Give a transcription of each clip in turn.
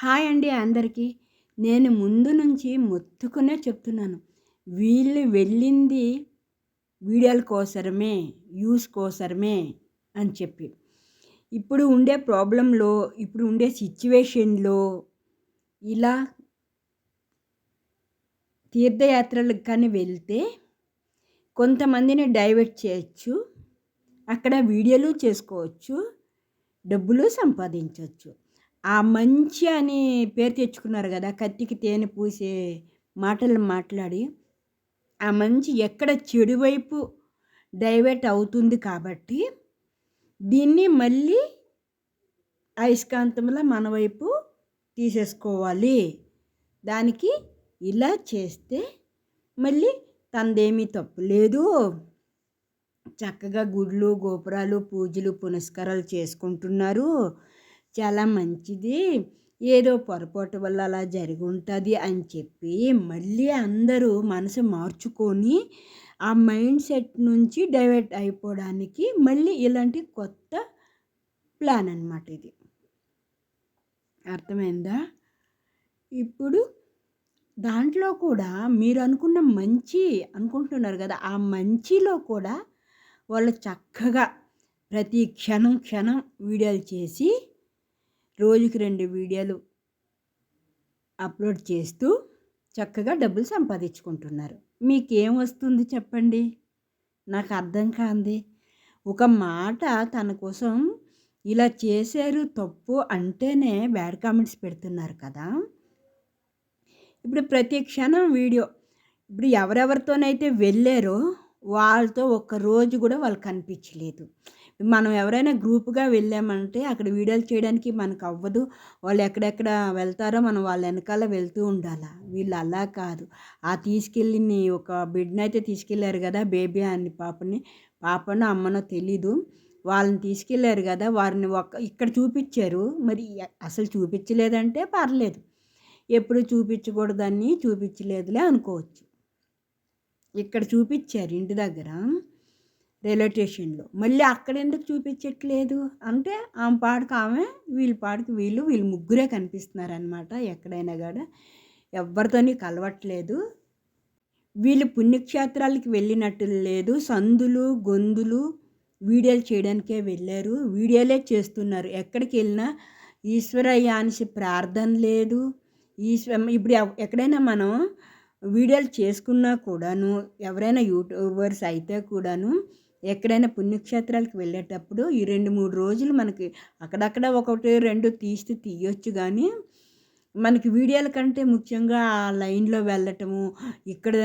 Hi అండి అందరికీ. నేను ముందు నుంచి మొత్తుకునే చెప్తున్నాను. వీళ్ళు వెళ్ళింది వీడియోల కోసరమే యూస్ కోసరమే అని చెప్పి. ఇప్పుడు ఉండే ప్రాబ్లంలో ఇప్పుడు ఉండే సిచ్యువేషన్లో ఇలా తీర్థయాత్రలకు కానీ వెళ్తే కొంతమందిని డైవర్ట్ చేయొచ్చు అక్కడ వీడియోలు చేసుకోవచ్చు డబ్బులు సంపాదించవచ్చు ఆ మంచి అని పేరు తెచ్చుకున్నారు కదా కత్తికి తేనె పూసే మాటలు మాట్లాడి ఆ మంచి ఎక్కడ చెడు వైపు డైవర్ట్ అవుతుంది కాబట్టి దీన్ని మళ్ళీ అయస్కాంతంలో మన వైపు తీసేసుకోవాలి. దానికి ఇలా చేస్తే మళ్ళీ తనదేమీ తప్పు లేదు. చక్కగా గుడ్లు గోపురాలు పూజలు పునస్కారాలు చేసుకుంటున్నారు. చాలా మంచిది. ఏదో పొరపాటు వల్ల అలా జరిగి ఉంటుంది అని చెప్పి మళ్ళీ అందరూ మనసు మార్చుకొని ఆ మైండ్ సెట్ నుంచి డైవర్ట్ అయిపోవడానికి మళ్ళీ ఇలాంటి కొత్త ప్లాన్ అనమాట ఇది. అర్థమైందా? ఇప్పుడు దాంట్లో కూడా మీరు అనుకున్న మంచి అనుకుంటున్నారు కదా ఆ మంచిలో కూడా వాళ్ళు చక్కగా ప్రతి క్షణం క్షణం వీడియోలు చేసి రోజుకి రెండు వీడియోలు అప్లోడ్ చేస్తూ చక్కగా డబ్బులు సంపాదించుకుంటున్నారు. మీకేం వస్తుంది చెప్పండి? నాకు అర్థం కాంది. ఒక మాట తన కోసం ఇలా చేశారు తప్పు అంటేనే బ్యాడ్ కామెంట్స్ పెడుతున్నారు కదా. ఇప్పుడు ప్రతి క్షణం వీడియో ఇప్పుడు ఎవరెవరితోనైతే వెళ్ళారో వాళ్ళతో ఒక్క రోజు కూడా వాళ్ళు కనిపించలేదు. మనం ఎవరైనా గ్రూప్గా వెళ్ళామంటే అక్కడ వీడియోలు చేయడానికి మనకు అవ్వదు వాళ్ళు ఎక్కడెక్కడ వెళ్తారో మనం వాళ్ళ వెనకాల వెళ్తూ ఉండాలి? వీళ్ళు అలా కాదు. ఆ తీసుకెళ్ళి ఒక బిడ్డని అయితే తీసుకెళ్ళారు కదా బేబీ అని పాపని పాపనో అమ్మనో తెలీదు. వాళ్ళని తీసుకెళ్ళారు కదా వారిని ఒక ఇక్కడ చూపించారు మరి అసలు చూపించలేదంటే పర్లేదు. ఎప్పుడు చూపించకూడదని చూపించలేదులే అనుకోవచ్చు. ఇక్కడ చూపించారు ఇంటి దగ్గర. రైల్వే స్టేషన్లో మళ్ళీ అక్కడ ఎందుకు చూపించట్లేదు? అంటే ఆమె పాడుకు ఆమె వీళ్ళ పాడుకు వీళ్ళు వీళ్ళు ముగ్గురే కనిపిస్తున్నారనమాట ఎక్కడైనా కూడా ఎవరితోని కలవట్లేదు. వీళ్ళు పుణ్యక్షేత్రాలకి వెళ్ళినట్టు లేదు. సందులు గొంతులు వీడియోలు చేయడానికే వెళ్ళారు. వీడియోలే చేస్తున్నారు. ఎక్కడికి వెళ్ళినా ఈశ్వరయ్య అనేసి ప్రార్థన లేదు. ఈశ్వ ఇప్పుడు ఎక్కడైనా మనం వీడియోలు చేసుకున్నా కూడాను ఎవరైనా యూట్యూబర్స్ అయితే కూడాను ఎక్కడైనా పుణ్యక్షేత్రాలకు వెళ్ళేటప్పుడు ఈ రెండు మూడు రోజులు మనకి అక్కడక్కడ ఒకటి రెండు తీస్తే తీయొచ్చు కానీ మనకి వీడియోల కంటే ముఖ్యంగా ఆ లైన్లో వెళ్ళటము ఇక్కడ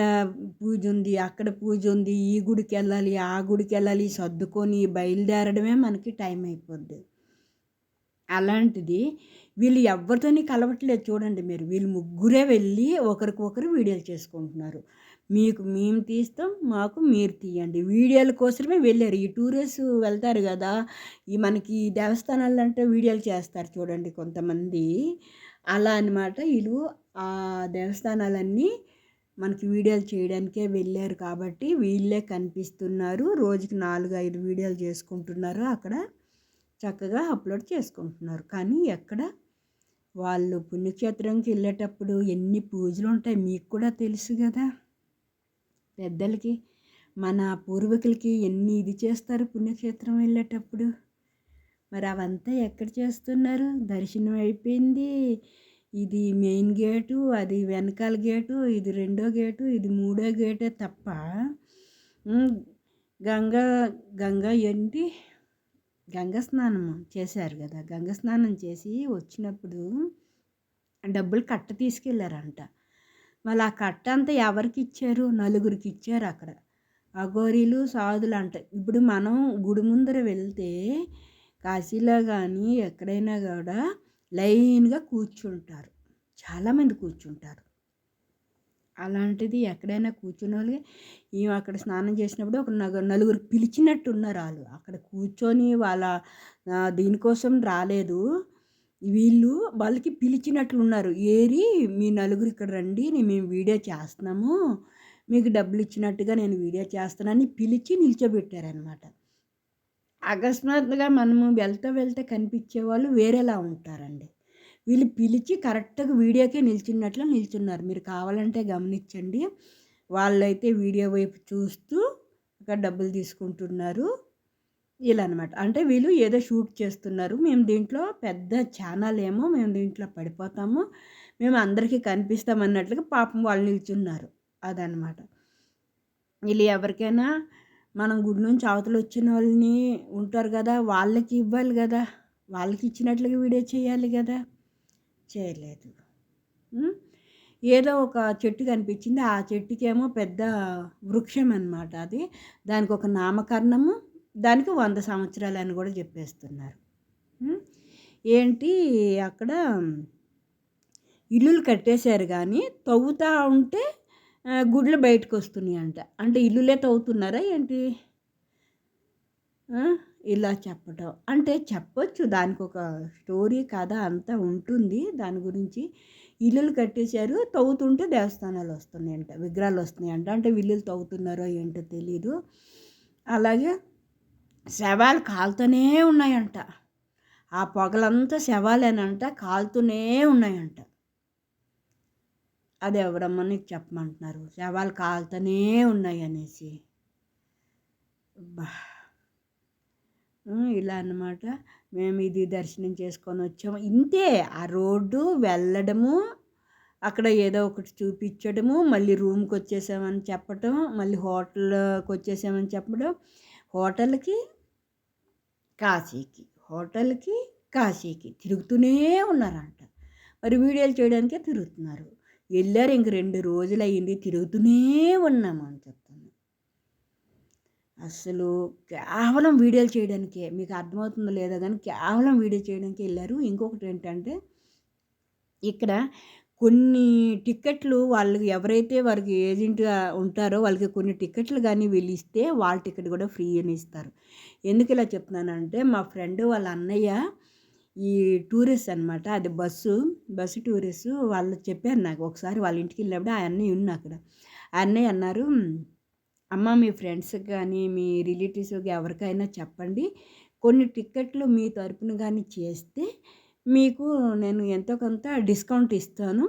పూజ ఉంది అక్కడ పూజ ఉంది ఈ గుడికి వెళ్ళాలి ఆ గుడికి వెళ్ళాలి సర్దుకొని బయలుదేరడమే మనకి టైం అయిపోద్ది. అలాంటిది వీళ్ళు ఎవరితోని కలవట్లేదు చూడండి మీరు. వీళ్ళు ముగ్గురే వెళ్ళి ఒకరికొకరు వీడియోలు చేసుకుంటున్నారు. మీకు మేము తీస్తాం మాకు మీరు తీయండి. వీడియోల కోసమే వెళ్ళారు. ఈ టూరిస్ట్ వెళ్తారు కదా ఈ మనకి దేవస్థానాలు అంటే వీడియోలు చేస్తారు చూడండి కొంతమంది. అలా అనమాట వీళ్ళు ఆ దేవస్థానాలన్నీ మనకి వీడియోలు చేయడానికే వెళ్ళారు కాబట్టి వీళ్ళే కనిపిస్తున్నారు. రోజుకి నాలుగు ఐదు వీడియోలు చేసుకుంటున్నారు. అక్కడ చక్కగా అప్లోడ్ చేసుకుంటున్నారు. కానీ ఎక్కడ? వాళ్ళు పుణ్యక్షేత్రంకి వెళ్ళేటప్పుడు ఎన్ని పూజలు ఉంటాయి మీకు కూడా తెలుసు కదా. పెద్దలకి మన పూర్వీకులకి ఎన్ని ఇది చేస్తారు పుణ్యక్షేత్రం వెళ్ళేటప్పుడు? మరి అవంతా ఎక్కడ చేస్తున్నారు? దర్శనం అయిపోయింది. ఇది మెయిన్ గేటు అది వెనకాల గేటు ఇది రెండో గేటు ఇది మూడో గేటే తప్ప గంగా గంగా ఏంటి? గంగ స్నానం చేశారు కదా గంగ స్నానం చేసి వచ్చినప్పుడు డబ్బులు కట్ట తీసుకెళ్ళారంట మళ్ళీ ఆ కట్ట అంతా ఎవరికి ఇచ్చారు నలుగురికి ఇచ్చారు అక్కడ. అఘోరీలు సాధులు అంట. ఇప్పుడు మనం గుడి ముందర వెళ్తే కాశీలో కానీ ఎక్కడైనా కూడా లైన్గా కూర్చుంటారు. చాలామంది కూర్చుంటారు. అలాంటిది ఎక్కడైనా కూర్చున్న వాళ్ళకి ఈమె అక్కడ స్నానం చేసినప్పుడు ఒక నలుగురు పిలిచినట్టు ఉన్నారు వాళ్ళు. అక్కడ కూర్చొని వాళ్ళ దీనికోసం రాలేదు. వీళ్ళు వాళ్ళకి పిలిచినట్లు ఉన్నారు ఏరి మీ నలుగురు ఇక్కడ రండి నేను మేము వీడియో చేస్తున్నాము మీకు డబ్బులు ఇచ్చినట్టుగా నేను వీడియో చేస్తానని పిలిచి నిల్చోబెట్టారనమాట అకస్మాత్తుగా మనము వెళ్తా వెళ్తే కనిపించే వాళ్ళు వేరేలా ఉంటారండి వీళ్ళు పిలిచి కరెక్ట్‌గా వీడియోకే నిల్చున్నట్లు నిల్చున్నారు. మీరు కావాలంటే గమనించండి. వాళ్ళైతే వీడియో వైపు చూస్తూ ఇక్కడ డబ్బులు తీసుకుంటున్నారు. ఇలా అనమాట. అంటే వీళ్ళు ఏదో షూట్ చేస్తున్నారు. మేము దీంట్లో పెద్ద ఛానల్ ఏమో మేము దీంట్లో పడిపోతాము. మేము అందరికీ కనిపిస్తాం అన్నట్లుగా పాపం వాళ్ళు నిల్చున్నారు. అదనమాట. వీళ్ళు ఎవరికైనా మనం గుడి నుంచి అవతలు వచ్చిన వాళ్ళని ఉంటారు కదా! వాళ్ళకి ఇవ్వాలి కదా! వాళ్ళకి ఇచ్చినట్లుగా వీడియో చేయాలి కదా! చేయలేదు. ఏదో ఒక చెట్టు కనిపించింది. ఆ చెట్టుకేమో పెద్ద వృక్షం అనమాట అది. దానికి ఒక నామకరణము, దానికి వంద సంవత్సరాలు అని కూడా చెప్పేస్తున్నారు. ఏంటి అక్కడ ఇల్లులు కట్టేశారు కానీ తవ్వుతా ఉంటే గుడ్లు బయటకు వస్తున్నాయి అంట అంటే ఇల్లులే తవ్వుతున్నారా ఏంటి? ఇలా చెప్పటం. అంటే చెప్పొచ్చు దానికొక స్టోరీ, కథ అంతా ఉంటుంది దాని గురించి. ఇల్లులు కట్టేశారు. తవ్వుతుంటే దేవస్థానాలు వస్తున్నాయంట. విగ్రహాలు వస్తున్నాయంట. అంటే ఇల్లులు తవ్వుతున్నారో ఏంటో తెలీదు. అలాగే శవాలు కాలుతూనే ఉన్నాయంట. ఆ పొగలంతా శవాలేనంట. కాలుతూనే ఉన్నాయంట. అది ఎవరమ్మా నీకు చెప్పమంటున్నారు? శవాలు కాలుతూనే ఉన్నాయనేసి. అనేసి ఇలా అన్నమాట. మేము ఇది దర్శనం చేసుకొని వచ్చాము ఇంతే ఆ రోడ్డు వెళ్ళడము, అక్కడ ఏదో ఒకటి చూపించడము మళ్ళీ రూమ్కి వచ్చేసామని చెప్పటం, మళ్ళీ హోటల్కి వచ్చేసామని చెప్పడం. హోటల్‌కి, కాశీకి, హోటల్‌కి, కాశీకి తిరుగుతూనే ఉన్నారంట. మరి వీడియోలు చేయడానికే తిరుగుతున్నారు. వెళ్ళారు ఇంక రెండు రోజులు అయింది తిరుగుతూనే ఉన్నామని అని చెప్తున్నా. కేవలం వీడియోలు చేయడానికే. మీకు అర్థమవుతుందో లేదో కానీ కేవలం వీడియో చేయడానికే ఇంకొకటి ఏంటంటే ఇక్కడ కొన్ని టికెట్లు వాళ్ళు ఎవరైతే వారికి ఏజెంట్‌గా ఉంటారో వాళ్ళకి కొన్ని టికెట్లు వీళ్ళు ఇస్తే వాళ్ళ టికెట్ కూడా ఫ్రీ అని ఇస్తారు. ఎందుకు ఇలా చెప్తున్నానంటే మా ఫ్రెండ్ వాళ్ళ అన్నయ్య ఈ టూరిస్ట్ అనమాట. అది బస్సు, బస్సు టూరిస్టు వాళ్ళు చెప్పారు నాకు. ఒకసారి వాళ్ళ ఇంటికి వెళ్ళినప్పుడు ఆ అన్నయ్య ఉన్నక్కడ. ఆ అన్నయ్య అన్నారు, "అమ్మ మీ ఫ్రెండ్స్‌కి కానీ మీ రిలేటివ్స్‌కి ఎవరికైనా చెప్పండి. కొన్ని టికెట్లు మీ తరపున కానీ చేస్తే మీకు నేను ఎంతో కొంత డిస్కౌంట్ ఇస్తాను.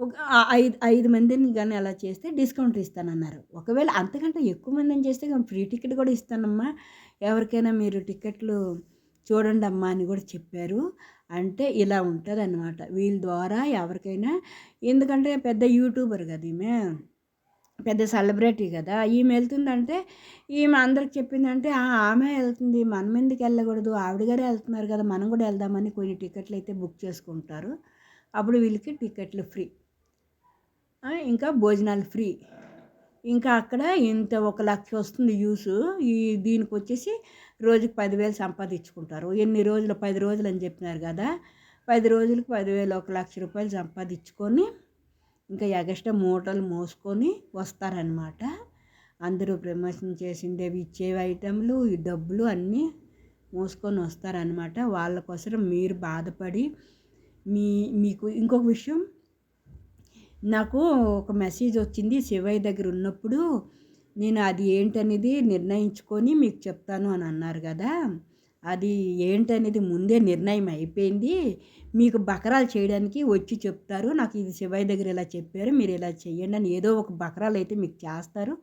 ఒక ఐదు ఐదు మందిని కానీ అలా చేస్తే డిస్కౌంట్ ఇస్తానన్నారు. ఒకవేళ అంతకంటే ఎక్కువ మందిని చేస్తే ఫ్రీ టికెట్ కూడా ఇస్తానమ్మా. ఎవరికైనా మీరు టికెట్లు చూడండమ్మా" అని కూడా చెప్పారు. అంటే ఇలా ఉంటదనమాట. వీళ్ళ ద్వారా ఎవరికైనా ఎందుకంటే పెద్ద యూట్యూబర్ కదా ఈమె. పెద్ద సెలబ్రిటీ కదా! ఈమె వెళ్తుందంటే ఈమె అందరికి చెప్పిందంటే ఆ! ఆమె వెళ్తుంది మనం ఎందుకు వెళ్ళకూడదు ఆవిడ గారే కదా! మనం కూడా వెళ్దామని కొన్ని టికెట్లు అయితే బుక్ చేసుకుంటారు. అప్పుడు వీళ్ళకి టికెట్లు ఫ్రీ. ఇంకా భోజనాలు ఫ్రీ. ఇంకా అక్కడ ఇంత ఒక లక్ష వస్తుంది యూస్ ఈ దీనికొచ్చేసి రోజుకి పదివేలు సంపాదించుకుంటారు. ఎన్ని రోజులు పది రోజులు అని చెప్పినారు కదా! పది రోజులకు పదివేలు ఒక లక్ష రూపాయలు సంపాదించుకొని ఇంకా ఎగస్ట్రా మూటలు మోసుకొని వస్తారనమాట. అందరూ ప్రమోషన్ చేసిండేవి ఇచ్చేవి ఐటెంలు ఈ డబ్బులు అన్నీ మోసుకొని వస్తారనమాట. వాళ్ళ కోసం మీరు బాధపడి మీ మీకు ఇంకొక విషయం నాకు ఒక మెసేజ్ వచ్చింది శివయ్య దగ్గర ఉన్నప్పుడు నేను అది ఏంటనేది నిర్ణయించుకొని మీకు చెప్తాను అని అన్నారు కదా! అది ఏంటనేది ముందే నిర్ణయం అయిపోయింది. మీకు బకరాలు చేయడానికి వచ్చి చెప్తారు. నాకు ఇది శివయ్య దగ్గర ఇలా చెప్పారు. మీరు ఇలా చేయండి అని ఏదో ఒక బకరాలు అయితే మీకు చేస్తారు.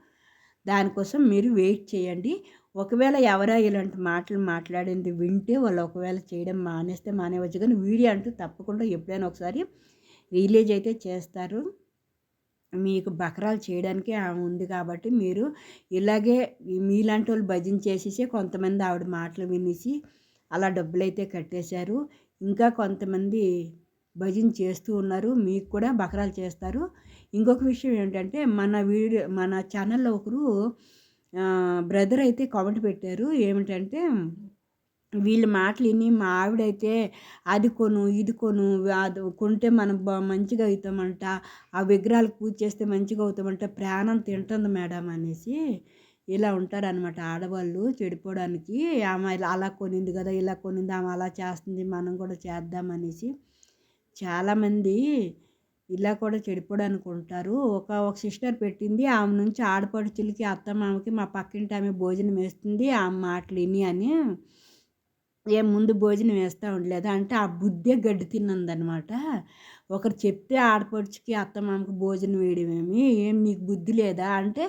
దానికోసం మీరు వెయిట్ చేయండి. ఒకవేళ ఎవరో ఇలాంటి మాటలు మాట్లాడింది వింటే వాళ్ళు ఒకవేళ చేయడం మానేస్తే మానేవచ్చు కానీ వీడియో అంటూ తప్పకుండా ఎప్పుడైనా ఒకసారి రిలీజ్ అయితే చేస్తారు. మీకు బకరాలు చేయడానికి ఆమె ఉంది కాబట్టి మీరు ఇలాగే మీలాంటి వాళ్ళు భజన చేసేసి కొంతమంది ఆవిడ మాటలు వినేసి అలా డబ్బులైతే కట్టేశారు. ఇంకా కొంతమంది భజన చేస్తూ ఉన్నారు. మీకు కూడా బకరాలు చేస్తారు. ఇంకొక విషయం ఏంటంటే మన వీడియో మన ఛానల్‌లో ఒకరు బ్రదర్ అయితే కామెంట్ పెట్టారు. ఏమిటంటే వీళ్ళ మాటలు విని మా ఆవిడైతే అది కొను, ఇది కొను, అది కొంటే మనం మంచిగా అవుతామంట. ఆ విగ్రహాలు పూజ చేస్తే మంచిగా అవుతామంట. ప్రాణం తింటుంది మేడం అనేసి ఇలా ఉంటారనమాట ఆడవాళ్ళు చెడిపోవడానికి. ఆమె ఇలా అలా కొనింది కదా! ఇలా కొనింది. ఆమె అలా చేస్తుంది. మనం కూడా చేద్దామనేసి. చాలామంది ఇలా కూడా చెడిపోవడానికి ఉంటారు. ఒక ఒక సిస్టర్ పెట్టింది. ఆమె నుంచి ఆడపడుచులకి, అత్తమామకి మా పక్కింటి ఆమె భోజనం వేస్తుంది. ఆమె మాటలు విని అని ఏం ముందు భోజనం వేస్తూ ఉండలేదా. అంటే ఆ బుద్ధే గడ్డి తిన్నందనమాట. ఒకరు చెప్తే ఆడపడుచుకి అత్తమామకి భోజనం వేయడమేమి? ఏం నీకు బుద్ధి లేదా? అంటే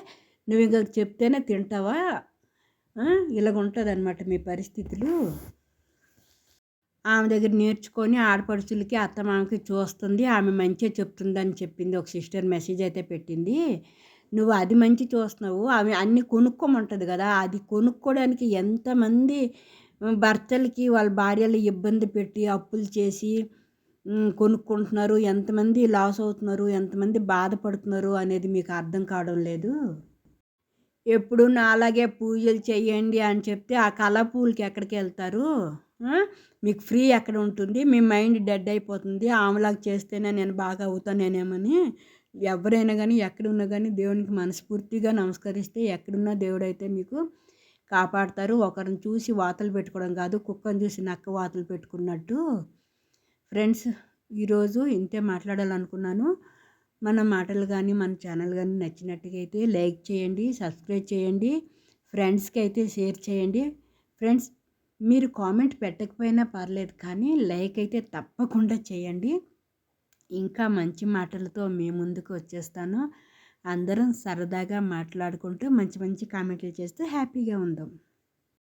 నువ్వు ఇంకా చెప్తేనే తింటావా? ఇలాగ ఉంటుంది అనమాట మీ పరిస్థితులు. ఆమె దగ్గర నేర్చుకొని ఆడపడుచులకి అత్తమామకి చూస్తుంది. ఆమె మంచిగా చెప్తుందని చెప్పింది. ఒక సిస్టర్ మెసేజ్ అయితే పెట్టింది. నువ్వు అది మంచి చూస్తున్నావు. అవి అన్నీ కొనుక్కోమంటుంది కదా. అది కొనుక్కోవడానికి ఎంతమంది భర్తలకి వాళ్ళ భార్యలు ఇబ్బంది పెట్టి అప్పులు చేసి కొనుక్కుంటున్నారు. ఎంతమంది లాస్ అవుతున్నారు? ఎంతమంది బాధపడుతున్నారు అనేది మీకు అర్థం కావడం లేదు. ఎప్పుడు అలాగే పూజలు చేయండి అని చెప్తే ఆ కళ పూలకి ఎక్కడికి వెళ్తారు? మీకు ఫ్రీ ఎక్కడ ఉంటుంది? మీ మైండ్ డెడ్ అయిపోతుంది. ఆమెలాగా చేస్తేనే నేను బాగా అవుతానేనేమని ఎవరైనా కానీ ఎక్కడున్నా కానీ దేవునికి మనస్ఫూర్తిగా నమస్కరిస్తే ఎక్కడున్నా దేవుడు అయితే మీకు కాపాడతారు. ఒకరిని చూసి వాతలు పెట్టుకోవడం కాదు కుక్కను చూసి నక్క వాతలు పెట్టుకున్నట్టు. ఫ్రెండ్స్ ఈరోజు ఇంతే మాట్లాడాలనుకున్నాను. మన మాటలు కానీ మన ఛానల్ కానీ నచ్చినట్టుగా అయితే లైక్ చేయండి సబ్స్క్రైబ్ చేయండి ఫ్రెండ్స్కి అయితే షేర్ చేయండి. ఫ్రెండ్స్ మీరు కామెంట్ పెట్టకపోయినా పర్లేదు కానీ లైక్ అయితే తప్పకుండా చేయండి. ఇంకా మంచి మాటలతో మీ ముందుకు వచ్చేస్తాను. అందరం సరదాగా మాట్లాడుకుంటూ మంచి మంచి కామెంట్లు చేస్తూ హ్యాపీగా ఉందాం.